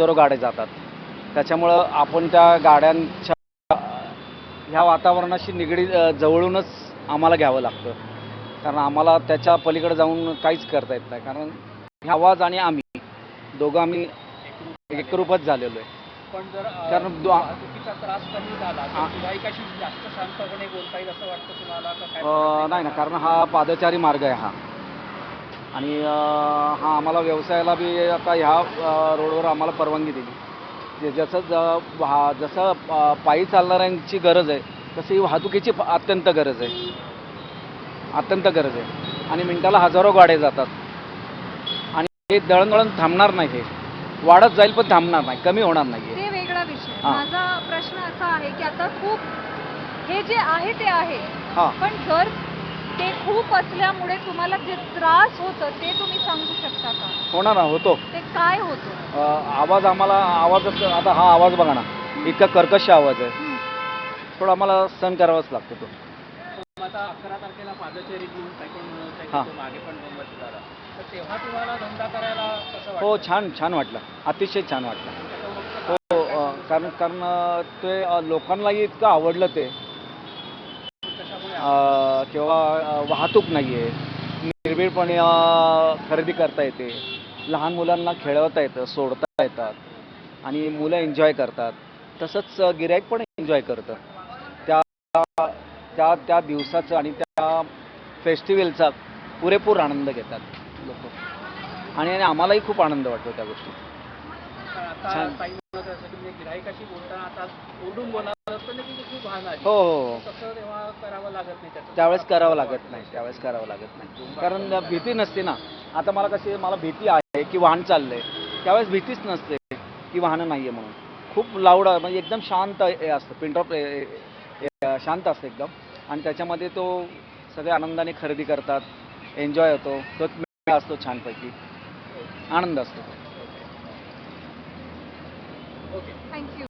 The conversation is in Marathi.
हजारो गाड्या जातात. त्याच्यामुळं आपण त्या गाड्यांच्या ह्या वातावरणाशी निगडीत जवळूनच आम्हाला घ्यावं लागतं. कारण आम्हाला त्याच्या पलीकडे जाऊन काहीच करता येत नाही. कारण हे आवाज आणि आम्ही दोघं आम्ही एकरूपच झालेलो आहे. पण जर कारण दो- वाहतुकीचा त्रास कमी झाला आ- तर गिराईकाशी जास्त शांतपणे बोलता येईल असं वाटतं तुम्हाला का काय? अ, नाही ना. कारण हा पादचारी मार्ग आहे हा. आणि हा आम्हाला व्यवसायाला बी आता ह्या रोडवर आम्हाला परवानगी दिली. जे जसं ज जसं पायी चालणाऱ्यांची गरज आहे तशी वाहतुकीची अत्यंत गरज आहे. अत्यंत गरज आहे. आणि मिनिटाला हजारो गाड्या जातात. आणि हे दळणवळण थांबणार नाही हे. वाढत जाईल पण थांबणार नाही. कमी होणार नाही ते वेगळा विषय. हा. माझा प्रश्न असा आहे की आता खूप हे जे आहे ते आहे. पण जर ते खूप असल्यामुळे तुम्हाला जे त्रास होतं ते तुम्ही सांगू शकता का? होणार ना होतो. ते काय होतं? अ, आवाज आम्हाला आवाजच आता हा आवाज बघा ना इतका कर्कश आवाज आहे. हं. थोडा आम्हाला सहन करावाच लागतो तो. आता अकरा तारखेला घेऊन हा. तो मागे पण बंद झाला तर तेव्हा तुम्हाला धंदा करायला कसं वाटतं हो छान छान वाटलं. अतिशय छान वाटलं. हो अ, कारण कारण अ, ते अ, लोकांनाही इतकं आवडलं ते. कशामुळे अ, किंवा वाहतूक नाही आहे निर्भीडपणे खरेदी करता येते. लहान मुलांना खेळवता येतं सोडता येतात. आणि मुलं एन्जॉय करतात. तसंच गिरायक गिऱ्हाईक पण एन्जॉय करतं. त्या त्या त्या दिवसाचं आणि त्या फेस्टिवलचा पुरेपूर आनंद घेतात लोक. आणि आणि आम्हालाही खूप आनंद वाटतो त्या गोष्टीत. म्हणजे गिराईकाशी बोलताना आता ओढून बोलावं असतं ना की खूप वाहन आली. हो हो. तसं तेव्हा करावं लागत नाही त्याचं. त्यावेळेस करावं लागत नाही त्यावेळेस करावं लागत नाही. कारण भीती नसते ना आता मला कशी मला भीती आहे की वाहन चाललंय. त्यावेळेस भीतीच नसते की वाहनं नाही आहे म्हणून. खूप लाऊड म्हणजे एकदम शांत असतं पिंड्रॉप शांत असतं एकदम. आणि त्याच्यामध्ये तो सगळे आनंदाने खरेदी करतात एन्जॉय होतो तो असतो छानपैकी. आनंद असतो Okay. Thank you.